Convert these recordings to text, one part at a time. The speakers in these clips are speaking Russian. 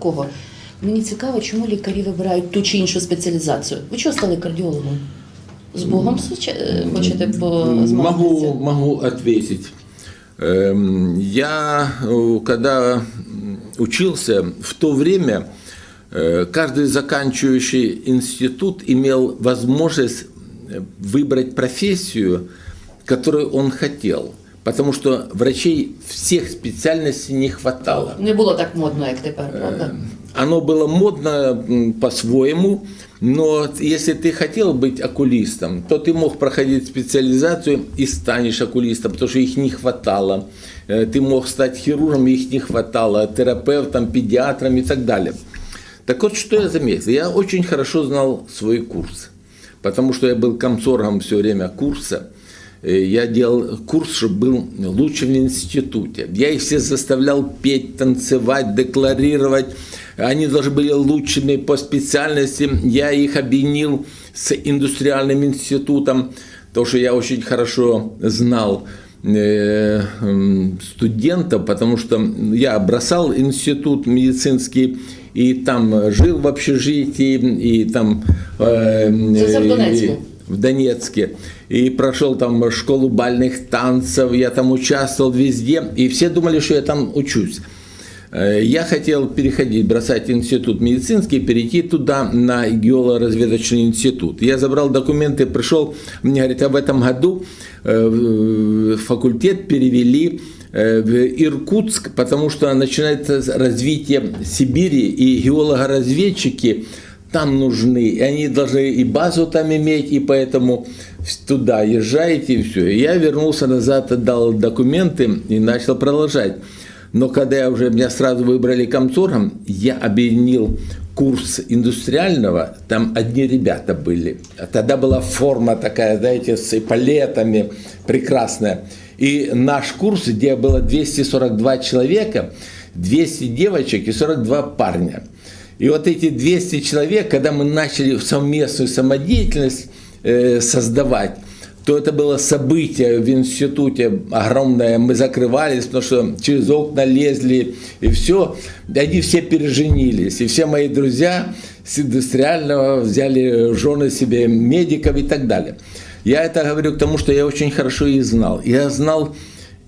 почнемо ще з такого. Мені цікаво, чому лікарі вибирають ту чи іншу спеціалізацію. Ви чого стали кардіологом? З Богом суча- е, хочете Могу, позмагатися? могу ответить. Эм, Я, э, когда м, учился, в то время э, каждый заканчивающий институт имел возможность э, выбрать профессию, которую он хотел. Потому что врачей всех специальностей не хватало. Не було так модно, як тепер, правда? Оно было модно по-своему, но если ты хотел быть окулистом, то ты мог проходить специализацию и станешь окулистом, потому что их не хватало. Э, Ты мог стать хирургом, их не хватало, терапевтом, педиатром и так далее. Так вот, что я заметил? Я очень хорошо знал свой курс, потому что я был комсоргом все время курса. Э, Я делал курс, чтобы был лучшим в институте. Я их всех заставлял петь, танцевать, декларировать. Они должны были лучшими по специальности. Я их объединил с индустриальным институтом, потому что я очень хорошо знал э, студентов, потому что я бросал институт медицинский и там жил в общежитии, и там э, Это в Донецке? И- прошел там школу бальных танцев, я там участвовал везде, и все думали, что я там учусь. Э, Я хотел переходить, бросать институт медицинский, перейти туда на геолого-разведочный институт. Я забрал документы, пришел, мне говорят, а в этом году э, в факультет перевели э, в Иркутск, потому что начинается развитие Сибири, и геологоразведчики там нужны, и они должны и базу там иметь, и поэтому туда езжайте, и все. И я вернулся назад, отдал документы и начал продолжать. Но когда я уже, меня сразу выбрали комсоргом, я объединил курс индустриального, там одни ребята были. А Тогда была форма такая, знаете, с эполетами, прекрасная. И наш курс, где было 242 человека, 200 девочек и 42 парня. И вот эти 200 человек, когда мы начали совместную самодеятельность э, создавать, то это было событие в институте огромное. Мы закрывались, потому что через окна лезли, и все. Они все переженились. И все мои друзья с индустриального взяли жены себе медиков и так далее. Я это говорю к тому, что я очень хорошо их знал. Я знал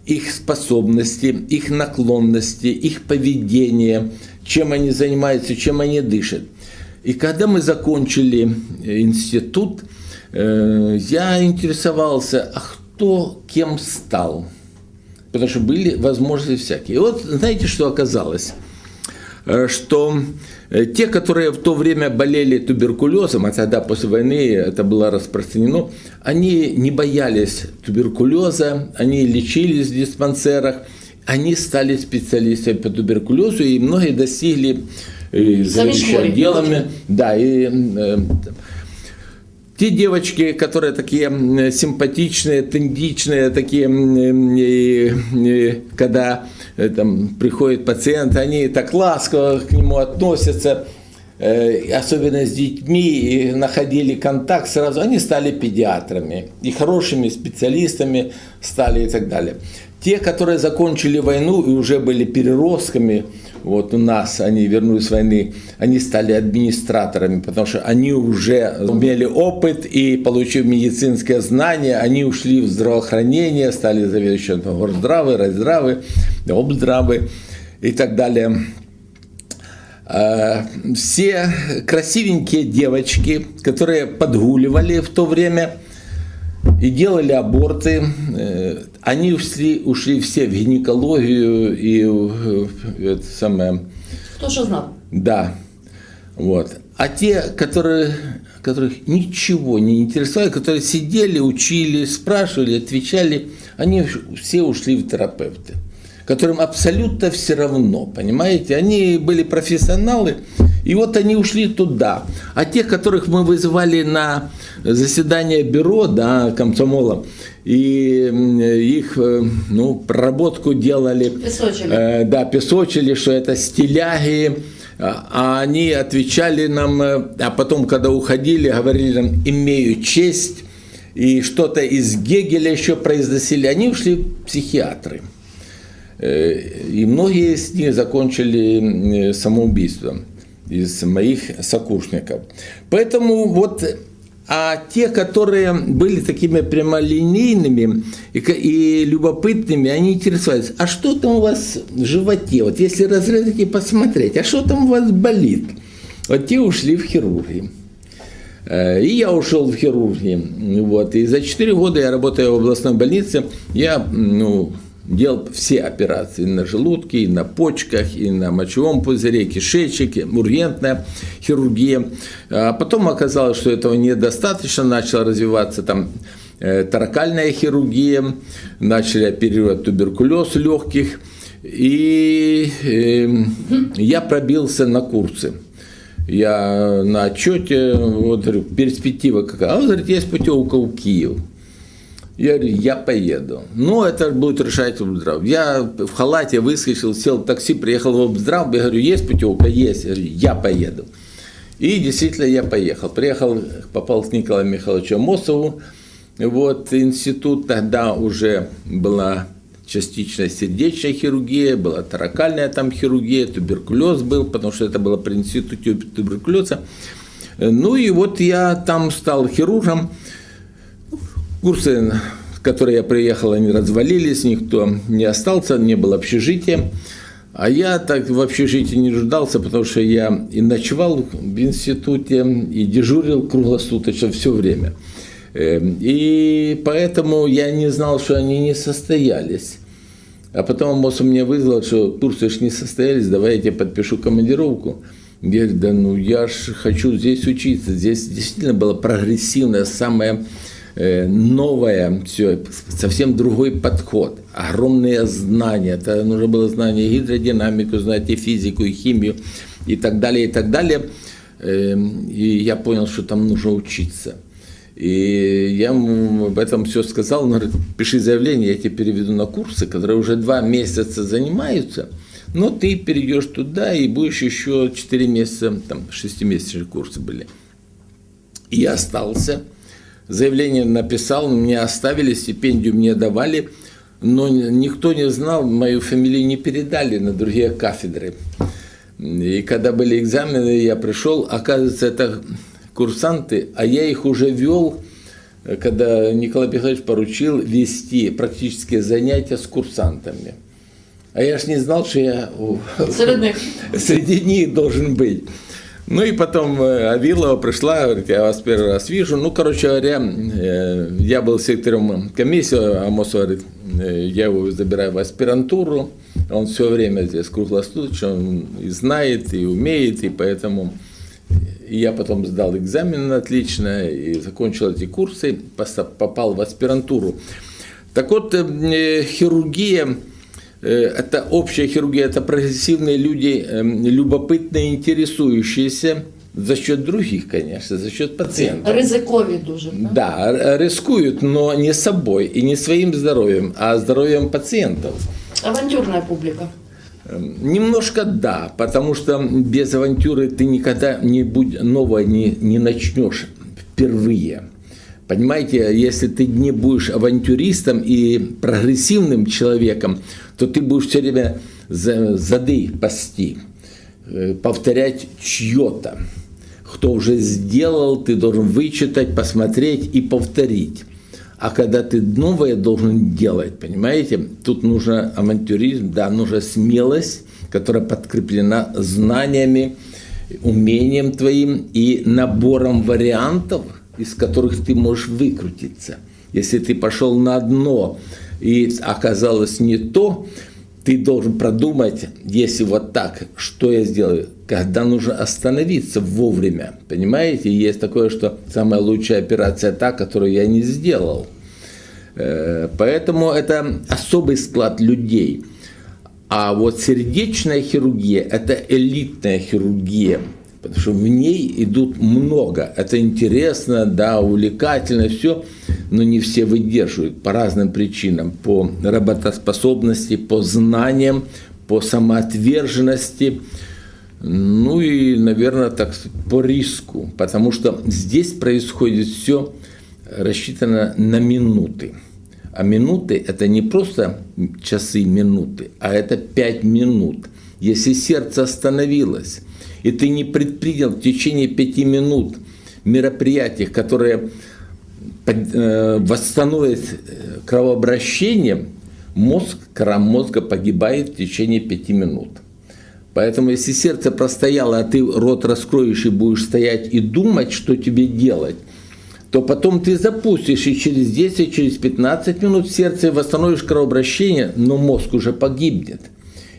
их способности, их наклонности, их поведение, чем они занимаются, чем они дышат. И когда мы закончили э, институт, э, я интересовался, а кто кем стал. Потому что были возможности всякие. И вот знаете, что оказалось? Э, Что те, которые в то время болели туберкулезом, а тогда после войны это было распространено, они не боялись туберкулеза, они лечились в диспансерах, они стали специалистами по туберкулезу, и многие достигли э, отделами. Да, и э, те девочки, которые такие симпатичные, тендичные, такие, когда э, там приходит пациент, они так ласково к нему относятся, э, особенно с детьми, и находили контакт сразу, они стали педиатрами и хорошими специалистами стали и так далее. Те, которые закончили войну и уже были переростками, вот у нас они вернулись с войны, они стали администраторами, потому что они уже имели опыт и, получив медицинское знание, они ушли в здравоохранение, стали заведующими горздравы, райздравы, обздравы и так далее. Э, Все красивенькие девочки, которые подгуливали в то время и делали аборты, э, они ушли, ушли все в гинекологию и в- это самое, Хто що знав? да, вот. А те, которые, которых ничего не интересовало, которые сидели, учили, спрашивали, отвечали, они все ушли в терапевты, которым абсолютно все равно, понимаете? Они были профессионалы, и вот они ушли туда. А тех, которых мы вызывали на заседание бюро, да, комсомола, и их, э, ну, проработку делали, Песочили. Э, да, песочили, что это стиляги, а а они отвечали нам, э, а потом, когда уходили, говорили нам, имею честь, и что-то из Гегеля еще произносили, они ушли в психиатры. Э, И многие из них закончили э, самоубийством из моих сокурсников. Поэтому вот, а те, которые были такими прямолинейными и, и любопытными, они интересовались, а что там у вас в животе? Вот если разрезать и посмотреть, а что там у вас болит? Вот те ушли в хирургию. Э, И я ушел в хирургию. Вот. И за 4 года я работаю в областной больнице. Я ну, делал все операции на желудке, и на почках, и на мочевом пузыре, кишечнике, ургентная хирургия. А потом оказалось, что этого недостаточно, начала развиваться там э, таракальная хирургия, начали оперировать туберкулез легких. И э, я пробился на курсы. Я на отчете, вот, говорю, перспектива какая. А он говорит, есть путевка в Киев. Я говорю, я поеду. Ну, это будет решать Обздрав. Я в халате выскочил, сел в такси, приехал в Обздрав. Я говорю, есть путевка? Есть. Я говорю, я поеду. И действительно я поехал. Приехал, попал с Николаем Михайловичем Мосову. Вот, институт тогда уже была частично сердечная хирургия, была таракальная там хирургия, туберкулез был, потому что это было при институте туберкулеза. Ну и вот я там стал хирургом. Курсы, в которые я приехал, они развалились, никто не остался, не было общежития. А я так в общежитии не нуждался, потому что я и ночевал в институте, и дежурил круглосуточно все время. Эм, И поэтому я не знал, что они не состоялись. А потом МОСУ мне вызвал, что курсы ж не состоялись, давай я тебе подпишу командировку. Я говорю, да ну я ж хочу здесь учиться. Здесь действительно было прогрессивное, самое новое, все, совсем другой подход, огромные знания. Это нужно было знание гидродинамику, знать и физику, и химию, и так далее, и так далее. Эм, И я понял, что там нужно учиться. И я ему об этом все сказал, он говорит, пиши заявление, я тебя переведу на курсы, которые уже два месяца занимаются, но ты перейдешь туда и будешь еще 4 месяца, там 6-месячные курсы были. И я остался, заявление написал, меня оставили, стипендию мне давали, но никто не знал, мою фамилию не передали на другие кафедры. И когда были экзамены, я пришел, оказывается, это курсанты, а я их уже вел, когда Николай Михайлович поручил вести практические занятия с курсантами. А я ж не знал, что я среди них должен быть. Ну и потом э, Авилова пришла, говорит, я вас первый раз вижу. Ну, короче говоря, э, я был секретарем комиссии, а Мос говорит, э, я его забираю в аспирантуру. Он все время здесь круглосуточно, он и знает, и умеет, и поэтому и я потом сдал экзамен отлично и закончил эти курсы, попал в аспирантуру. Так вот, хирургия, это общая хирургия, это прогрессивные люди, э, любопытные, интересующиеся за счет других, конечно, за счет пациентов. Ризикові дуже. так? Да, р- рискуют, но не собой и не своим здоровьем, а здоровьем пациентов. Авантюрна публіка. Эм, Немножко да, потому что без авантюры ты никогда не будь новое не, не начнешь впервые. Понимаете, если ты не будешь авантюристом и прогрессивным человеком, то ты будешь все время за- зады пасти, э, повторять чье-то. Кто уже сделал, ты должен вычитать, посмотреть и повторить. А когда ты новое должен делать, понимаете, тут нужно авантюризм, да, нужна смелость, которая подкреплена знаниями, умением твоим и набором вариантов, из которых ты можешь выкрутиться. Если ты пошел на дно и оказалось не то, ты должен продумать, если вот так, что я сделаю, когда нужно остановиться вовремя. Понимаете, есть такое, что самая лучшая операция та, которую я не сделал. Э, Поэтому это особый склад людей. А вот сердечная хирургия – это элитная хирургия, потому что в ней идут много. Это интересно, да, увлекательно, все, но не все выдерживают по разным причинам. По работоспособности, по знаниям, по самоотверженности, ну и, наверное, так по риску, потому что здесь происходит все рассчитано на минуты. А минуты – это не просто часы, минуты, а это пять минут. Если сердце остановилось, и ты не предпринял в течение пяти минут мероприятий, которые э, восстановят э, кровообращение, мозг, кора мозга погибает в течение пяти минут. Поэтому если сердце простояло, а ты рот раскроешь и будешь стоять и думать, что тебе делать, то потом ты запустишь и через 10, через 15 минут сердце восстановишь кровообращение, но мозг уже погибнет.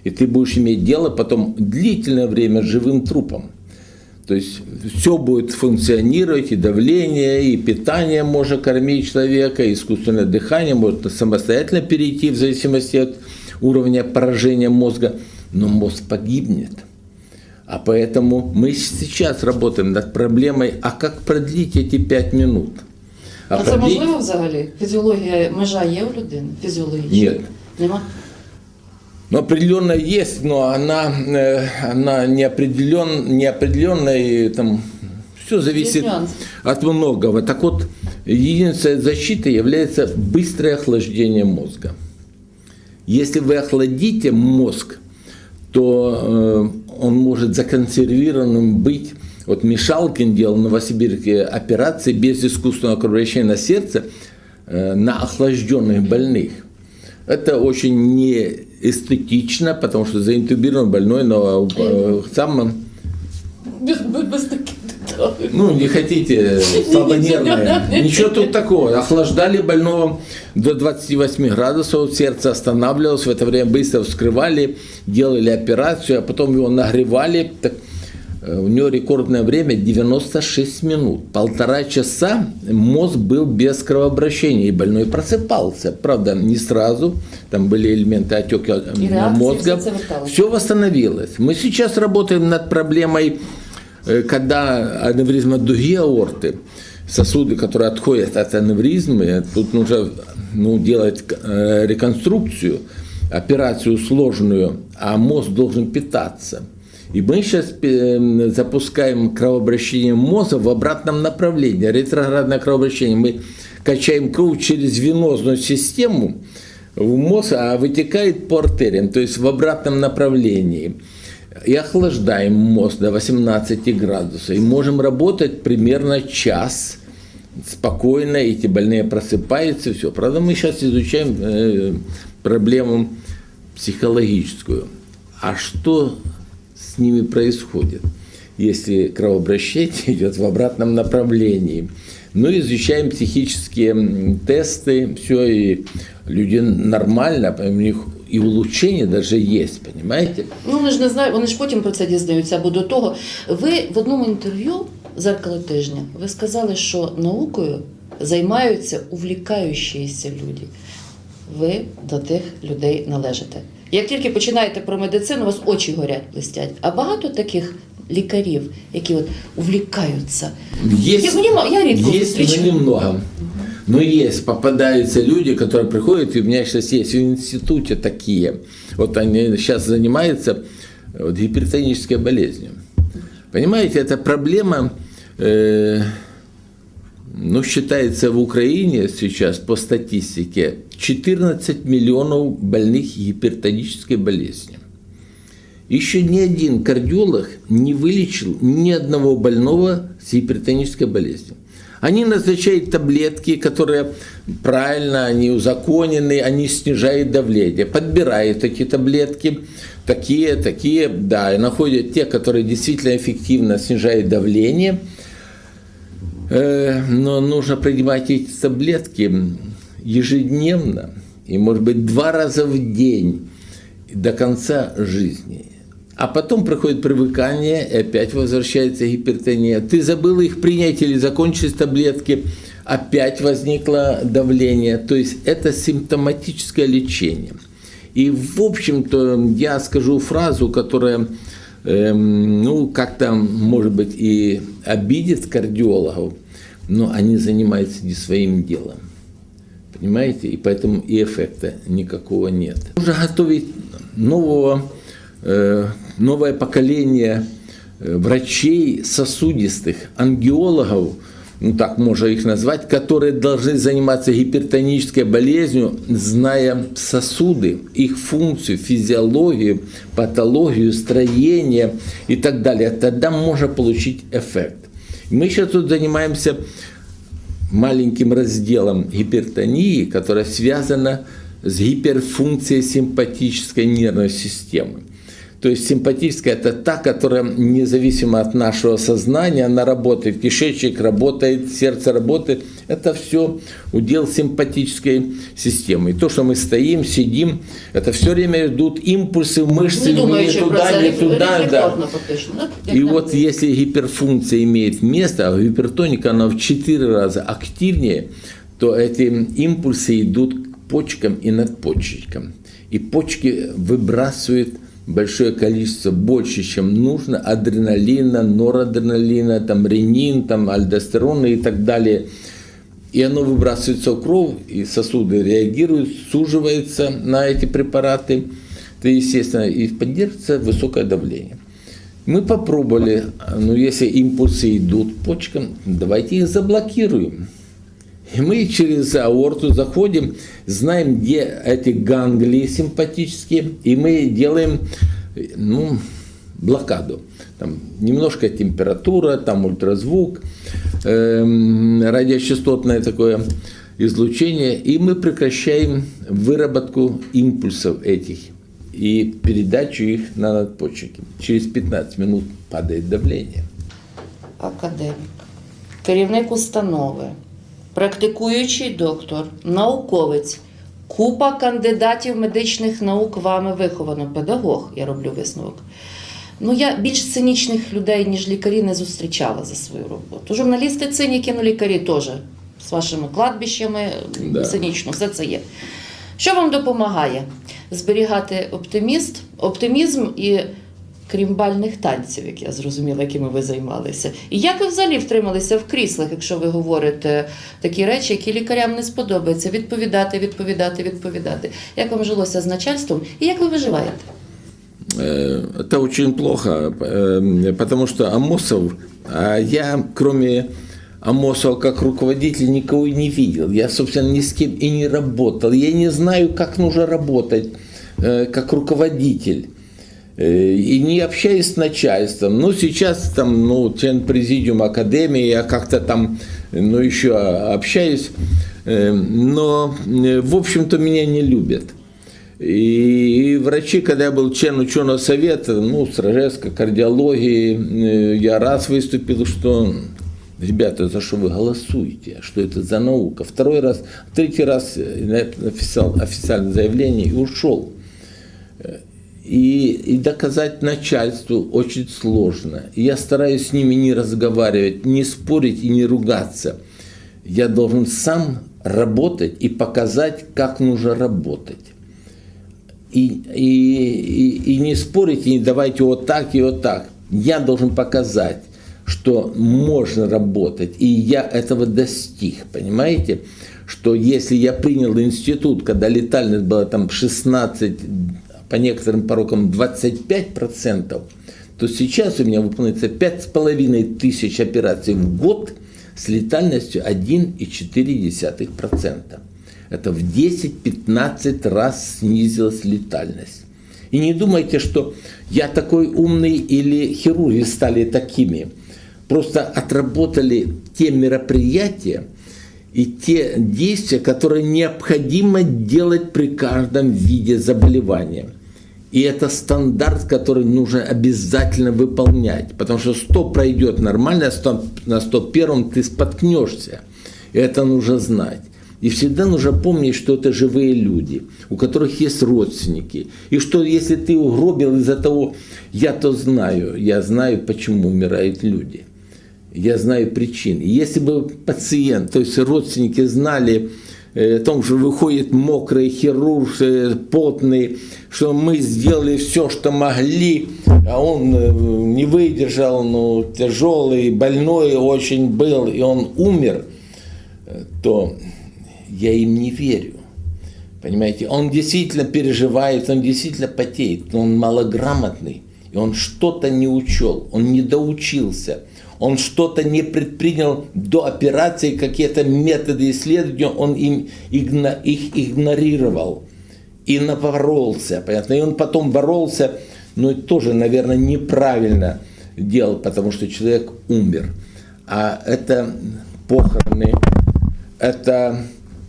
И ты будешь иметь дело потом длительное время с живым трупом. То есть все будет функционировать, и давление, и питание можно кормить человека, и искусственное дыхание может самостоятельно перейти в зависимости от уровня поражения мозга, но мозг погибнет. А поэтому мы сейчас работаем над проблемой, а как продлить эти 5 минут? А, це продлить- можливо взагалі? Фізіологія межа є у людини? Фізіологічна? Нет. Нема? Ну, определенно есть, но она, э, она неопределен, неопределенная, там все зависит от многого. Так вот, единицей защиты является быстрое охлаждение мозга. Если вы охладите мозг, то э, он может законсервированным быть. Вот Мишалкин делал в Новосибирске операции без искусственного кровообращения на сердце э, на охлажденных больных. Это очень не эстетично, потому что заинтубирован больной на э, самом Без, без, таких ну, не хотите, слабонервные. Ничего тут такого. Охлаждали больного до 28 градусов, сердце останавливалось, в это время быстро вскрывали, делали операцию, а потом его нагревали. Так, э, у него рекордное время 96 минут. Полтора часа мозг был без кровообращения, и больной просыпался. Правда, не сразу, там были элементы отека э, реакции, мозга. заверталось. Все восстановилось. Мы сейчас работаем над проблемой, э, когда аневризма дуги аорты, сосуды, которые отходят от аневризмы, тут нужно ну, делать э, реконструкцию, операцию сложную, а мозг должен питаться. И мы сейчас э, запускаем кровообращение мозга в обратном направлении, ретроградное кровообращение. Мы качаем кровь через венозную систему в мозг, а вытекает по артериям, то есть в обратном направлении. И охлаждаем мозг до 18 градусов. И можем работать примерно час спокойно, эти больные просыпаются, все. Правда, мы сейчас изучаем э, проблему психологическую. А что с ними происходит, если кровообращение идет в обратном направлении? Ну, изучаем психические тесты, все, и люди нормально, у них и улучшение даже есть, понимаете? Ну, вони ж не знають, вони ж потім про це дізнаються. Або до того. Ви в одному інтерв'ю зеркало тижня ви сказали, що наукою займаються увлікаючіся люди. Ви до тих людей належите. Як тільки починаєте про медицину, у вас очі горять, блистять. А багато таких лікарів, які от увлікаються. Есть, Я понимаю, я редко есть но встречаю. немного. Но есть, попадаются люди, которые приходят, и у меня сейчас есть в институте такие. Вот они сейчас занимаются вот, гипертонической болезнью. Понимаете, это проблема, э, ну, считается в Украине сейчас по статистике 14 миллионов больных гипертонической болезнью. Еще ни один кардиолог не вылечил ни одного больного с гипертонической болезнью. Они назначают таблетки, которые правильно, они узаконены, они снижают давление. Подбирают такие таблетки, такие, такие, да, и находят те, которые действительно эффективно снижают давление. Э, Но нужно принимать эти таблетки ежедневно и, может быть, два раза в день до конца жизни. А потом проходит привыкание, и опять возвращается гипертония. Ты забыл их принять или закончились таблетки, опять возникло давление. То есть это симптоматическое лечение. И, в общем-то, я скажу фразу, которая, эм, ну, как-то, может быть, и обидит кардиологов, но они занимаются не своим делом. Понимаете? И поэтому и эффекта никакого нет. Нужно готовить нового, э, новое поколение э, врачей сосудистых, ангиологов, ну так можно их назвать, которые должны заниматься гипертонической болезнью, зная сосуды, их функцию, физиологию, патологию, строение и так далее. Тогда можно получить эффект. Мы сейчас тут занимаемся маленьким разделом гипертонии, которая связана с гиперфункцией симпатической нервной системы. То есть симпатическая – это та, которая независимо от нашего сознания, она работает, кишечник работает, сердце работает. Это все удел симпатической системы. И то, что мы стоим, сидим, это все время идут импульсы в мышцы, Не не думаючи про туда, не туда. Да. Як И вот если гиперфункция имеет место, а гипертоника она в 4 раза активнее, то эти импульсы идут к почкам и надпочечкам. И почки выбрасывают большое количество, больше, чем нужно, адреналина, норадреналина, там, ренин, там, альдостерона и так далее. И оно выбрасывается в кровь, и сосуды реагируют, суживаются на эти препараты, то естественно, и поддерживается высокое давление. Мы попробовали, ну если импульсы идут почкам, давайте их заблокируем. И мы через аорту заходим, знаем, где эти ганглии симпатические, и мы делаем ну, блокаду. Там немножко температура, там ультразвук, эм, радиочастотное такое излучение, и мы прекращаем выработку импульсов этих и передачу их на надпочечники. Через 15 минут падает давление. академік, керівник установи, практикуючий доктор, науковець, купа кандидатів медичних наук вами виховано, педагог, я роблю висновок. Ну, я більш цинічних людей, ніж лікарі, не зустрічала за свою роботу. Журналісти циніки, ну лікарі теж з вашими кладбищами Да. цинічно, все це є. Що вам допомагає зберігати оптиміст, оптимізм і крім бальних танців, як я зрозуміла, якими ви займалися? І як ви взагалі втрималися в кріслах, якщо ви говорите такі речі, які лікарям не сподобаються? Відповідати, відповідати, відповідати. Як вам жилося з начальством і як ви виживаєте? Э, Это очень плохо, э, потому что Амосов, а я кроме Амосова как руководитель никого и не видел. Я, собственно, ни с кем и не работал. Я не знаю, как нужно работать э, как руководитель. Э, И не общаюсь с начальством. Ну, сейчас там, ну, член президиума академии, я как-то там, ну, еще общаюсь. Э, Но, э, в общем-то, меня не любят. И, врачи, когда я был член ученого совета, ну, Сражевска, кардиологии, э, я раз выступил, что, ребята, за что вы голосуете, что это за наука. Второй раз, третий раз написал официальное заявление и ушел. И, и доказать начальству очень сложно. Я стараюсь с ними не разговаривать, не спорить и не ругаться. Я должен сам работать и показать, как нужно работать и, и, и, и не спорить, и не давайте вот так и вот так. Я должен показать, что можно работать, и я этого достиг, понимаете? Что если я принял институт, когда летальность была там 16, по некоторым порокам 25%, то сейчас у меня выполняется 5,5 тысяч операций в год с летальностью 1,4%. Это в 10-15 раз снизилась летальность. И не думайте, что я такой умный или хирурги стали такими. Просто отработали те мероприятия и те действия, которые необходимо делать при каждом виде заболевания. И это стандарт, который нужно обязательно выполнять. Потому что 100 пройдет нормально, а 100, на 101 ты споткнешься. И это нужно знать. И всегда нужно помнить, что это живые люди, у которых есть родственники. И что если ты угробил из-за того, я то знаю, я знаю, почему умирают люди. Я знаю причины. Если бы пациент, то есть родственники знали о том, что выходит мокрый хирург, э, потный, что мы сделали все, что могли, а он э, не выдержал, ну, тяжелый, больной очень был, и он умер, э, то я им не верю. Понимаете, он действительно переживает, он действительно потеет, но он малограмотный. и он что-то не учел, он не доучился, он что-то не предпринял до операции, какие-то методы исследования, он им игно- их игнорировал и напоролся, понятно, и он потом боролся, но и тоже, наверное, неправильно делал, потому что человек умер. А это похороны, это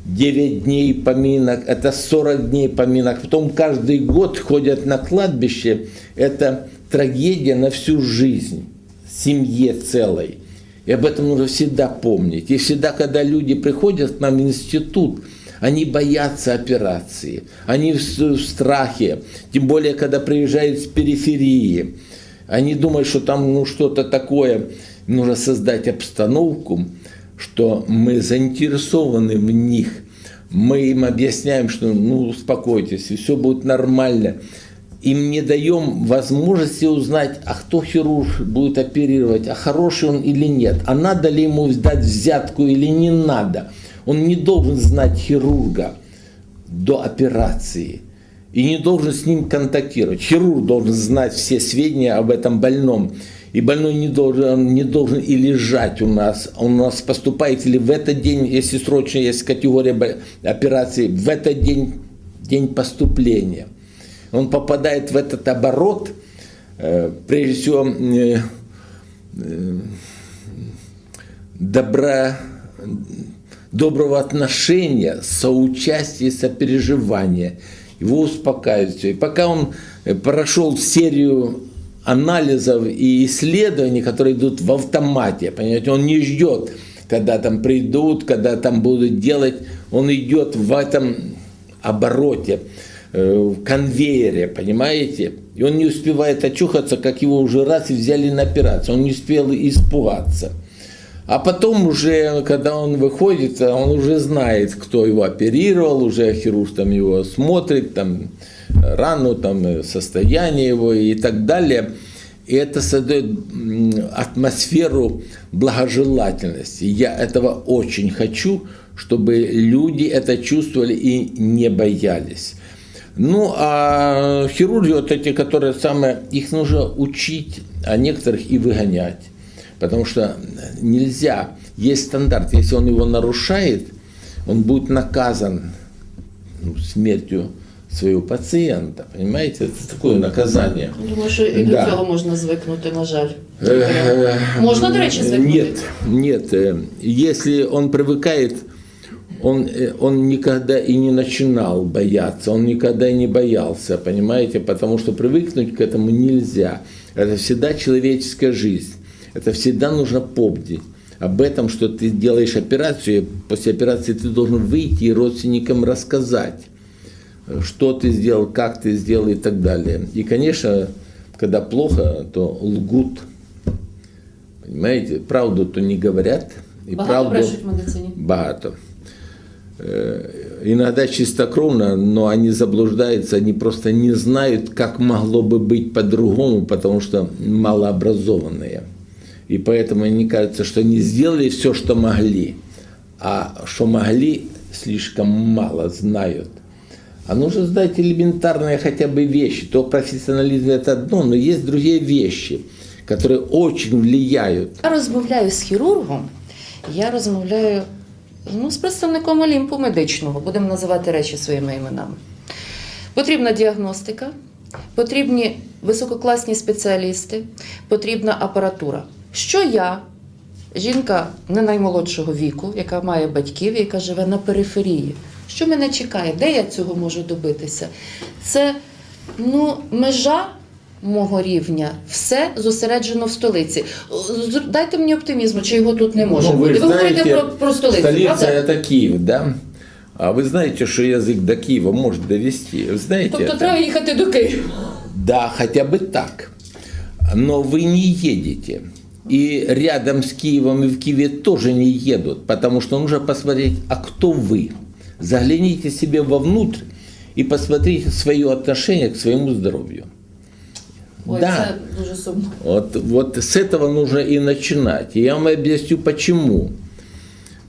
9 дней поминок, это 40 дней поминок. Потом каждый год ходят на кладбище. Это трагедия на всю жизнь, семье целой. И об этом нужно всегда помнить. И всегда, когда люди приходят к нам в институт, они боятся операции, они в страхе, тем более, когда приезжают с периферии. Они думают, что там ну, что-то такое. Нужно создать обстановку, что мы заинтересованы в них. Мы им объясняем, что ну успокойтесь, и все будет нормально. Им не даем возможности узнать, а кто хирург будет оперировать, а хороший он или нет, а надо ли ему дать взятку или не надо. Он не должен знать хирурга до операции и не должен с ним контактировать. Хирург должен знать все сведения об этом больном. И больной не должен, не должен и лежать у нас. Он у нас поступает или в этот день, если срочно есть категория операции, в этот день, день поступления. Он попадает в этот оборот, э, прежде всего, э, э, добра, доброго отношения, соучастия, сопереживания. Его успокаивает все. И пока он прошел серию анализов и исследований, которые идут в автомате, понимаете, он не ждет, когда там придут, когда там будут делать, он идет в этом обороте, в конвейере, понимаете? И он не успевает очухаться, как его уже раз и взяли на операцию, он не успел испугаться. А потом уже, когда он выходит, он уже знает, кто его оперировал, уже хирург там его смотрит, там рану, там состояние его и так далее. И это создает атмосферу благожелательности. Я этого очень хочу, чтобы люди это чувствовали и не боялись. Ну, а хирурги, вот эти, которые самые, их нужно учить, а некоторых и выгонять. Потому что нельзя, есть стандарт, если он его нарушает, он будет наказан ну, смертью своего пациента. Понимаете, это такое наказание. Думаю, що і до Да. цього можна звикнути, на жаль. Э, Можно, до речі, звикнути? Нет, нет. э, Если он привыкает, он, э, он никогда и не начинал бояться, он никогда и не боялся, понимаете, потому что привыкнуть к этому нельзя. Это всегда человеческая жизнь. Это всегда нужно помнить об этом, что ты делаешь операцию, и после операции ты должен выйти и родственникам рассказать, что ты сделал, как ты сделал и так далее. И, конечно, когда плохо, то лгут. Понимаете, правду то не говорят. И Багато правду брешуть в медицині. багато. Э, Иногда чистокровно, но они заблуждаются, они просто не знают, как могло бы быть по-другому, потому что малообразованные. И поэтому они кажется, что они сделали все, что могли, а что могли, слишком мало знают. А нужно знать элементарные хотя бы вещи. То профессионализм это одно, но есть другие вещи, которые очень влияют Я розмовляю з хірургом, я розмовляю ну, з представником Олімпу медичного, будемо називати речі своїми іменами. Потрібна діагностика, потрібні висококласні спеціалісти, потрібна апаратура. Що я, жінка не наймолодшого віку, яка має батьків, яка живе на периферії, що мене чекає? Де я цього можу добитися? Це ну, межа мого рівня, все зосереджено в столиці. З- Дайте мені оптимізму, чи його тут не може Ну, бути. вы Ви говорите знаете, про, про столицю, столица правда? это Киев, да? А вы знаете, что язык до Киева может довести? Вы знаете Тобто это? треба їхати до Києва. Да, хотя бы так. Но вы не едете. И рядом с Киевом и в Киеве тоже не едут, потому что нужно посмотреть, а кто вы? Загляните себе вовнутрь и посмотрите свое отношение к своему здоровью. Ой, да. дуже сумно. Вот, вот с этого нужно и начинать. И я вам объясню почему.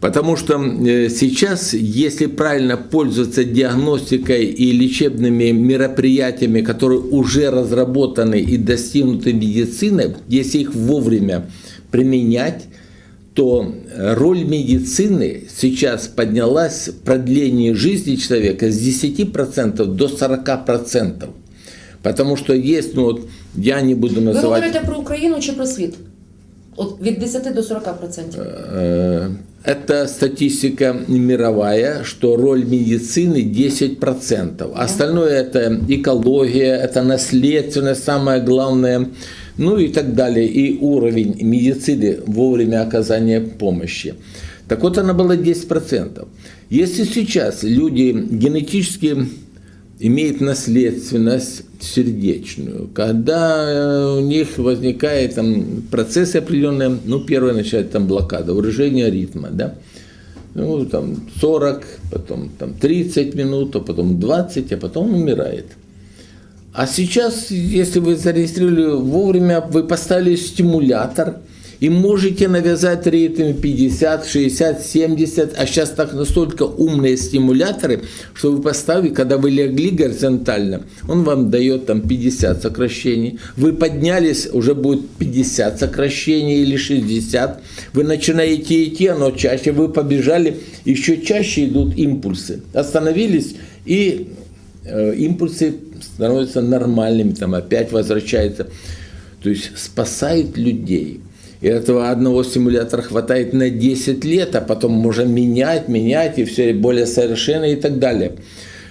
Потому что э, сейчас, если правильно пользоваться диагностикой и лечебными мероприятиями, которые уже разработаны и достигнуты медициной, если их вовремя применять, то роль медицины сейчас поднялась в продлении жизни человека с 10% до 40%. Потому что есть, ну вот, я не буду Ви называть... говорите про Україну чи про світ? От від 10 до 40 процентів. Э, Это статистика мировая, что роль медицины 10%. Остальное это экология, это наследственность, самое главное, ну и так далее. И уровень медицины вовремя оказания помощи. Так вот, она была 10%. Если сейчас люди генетически имеют наследственность сердечную, когда э, у них возникает там процессы определенные, ну, первое начинает там блокада, урежение ритма, да, ну, там 40, потом там 30 минут, а потом 20, а потом умирает. А сейчас, если вы зарегистрировали вовремя, вы поставили стимулятор и можете навязать ритм 50, 60, 70, а сейчас так настолько умные стимуляторы, что вы поставили, когда вы легли горизонтально, он вам дает там 50 сокращений, вы поднялись, уже будет 50 сокращений или 60, вы начинаете идти, оно чаще, вы побежали, еще чаще идут импульсы, остановились и э, импульсы становятся нормальными, там опять возвращается. То есть спасает людей. И этого одного стимулятора хватает на 10 лет, а потом можно менять, менять, и все более совершенно и так далее.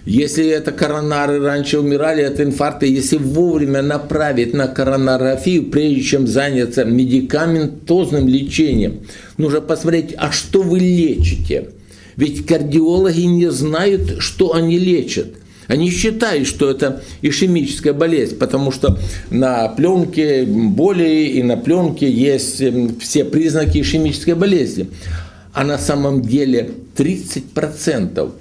Если это коронары раньше умирали от инфаркта, если вовремя направить на коронарографию, прежде чем заняться медикаментозным лечением, нужно посмотреть, а что вы лечите. Ведь кардиологи не знают, что они лечат. Они считают, что это ишемическая болезнь, потому что на пленке боли и на пленке есть эм, все признаки ишемической болезни. А на самом деле 30%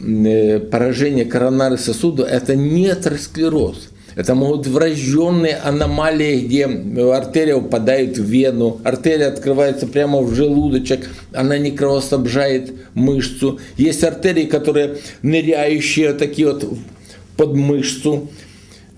э, поражения коронарных сосудов – это не атеросклероз. Это могут врожденные аномалии, где артерия упадает в вену, артерия открывается прямо в желудочек, она не кровоснабжает мышцу. Есть артерии, которые ныряющие такие вот под мышцу,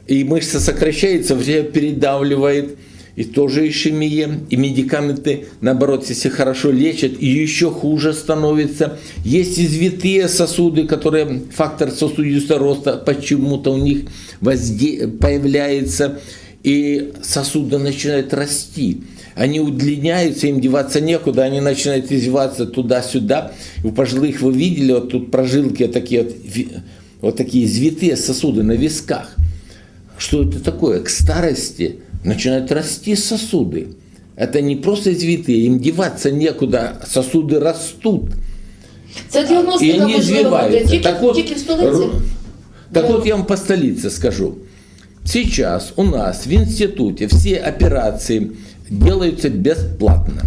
и мышца сокращается, все передавливает, и тоже ишемия, и медикаменты, наоборот, если хорошо лечат, и еще хуже становится. Есть извитые сосуды, которые фактор сосудистого роста почему-то у них возде... появляется, и сосуды начинают расти. Они удлиняются, им деваться некуда, они начинают извиваться туда-сюда. У пожилых вы видели, вот тут прожилки такие вот, вот такие извитые сосуды на висках. Что это такое? К старости начинают расти сосуды. Это не просто извитые, им деваться некуда, сосуды растут. Ця И діагностика они можлива буде извиваются. тільки, Так вот, тільки в столиці. ру- так Да. вот я вам по столице скажу. Сейчас у нас в институте все операции делаются бесплатно.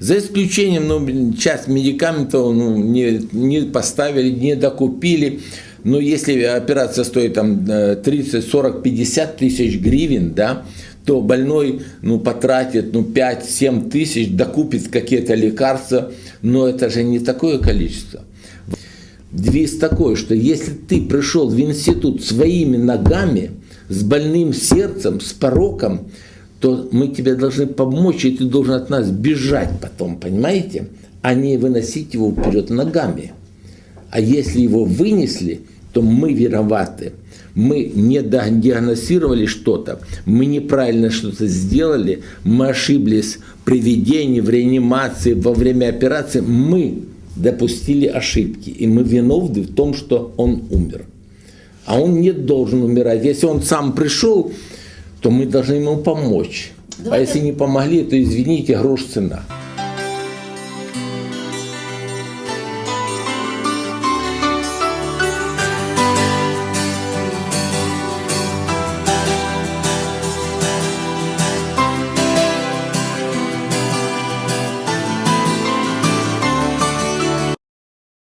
За исключением, ну, часть медикаментов ну, не, не поставили, не докупили. Но если операция стоит там э, 30, 40, 50 тысяч гривен, да, то больной ну, потратит ну, 5-7 тысяч, докупит какие-то лекарства, но это же не такое количество. Девиз такой, что если ты пришел в институт своими ногами, с больным сердцем, с пороком, то мы тебе должны помочь, и ты должен от нас бежать потом, понимаете? А не выносить его вперед ногами. А если его вынесли, то мы виноваты. Мы не диагностировали что-то, мы неправильно что-то сделали, мы ошиблись при ведении, в реанимации, во время операции. Мы допустили ошибки, и мы виновны в том, что он умер. А он не должен умирать. Если он сам пришел, то мы должны ему помочь. А Давайте- если не помогли, то извините, грош цена.